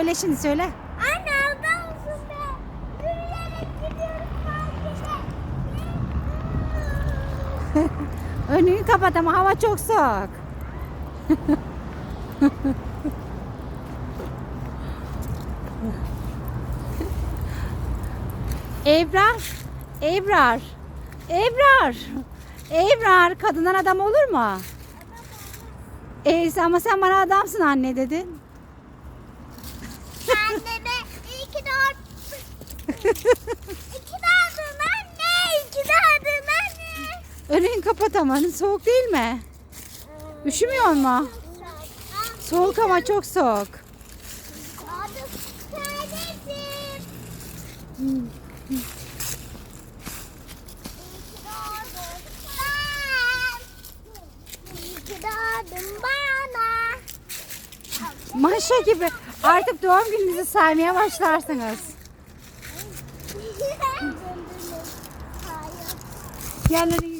Söyle şimdi söyle. Anne mısın be? Yürüyerek gidiyorum markete. Önünü kapat ama hava çok soğuk. Ebrar, Ebrar, Ebrar, Ebrar kadından adam olur mu? E, ama sen bana adamsın anne dedin. İyi ki doğdun. İki doğdun anne. İki doğdun anne. Önünü kapat ama soğuk değil mi? Üşümüyor mu? Soğuk ama çok soğuk. Doğdun kardeşim. İyi ki doğdun sen. İyi ki doğdun bana. Maşa gibi artık doğum gününüzü saymaya başlarsınız. Hadi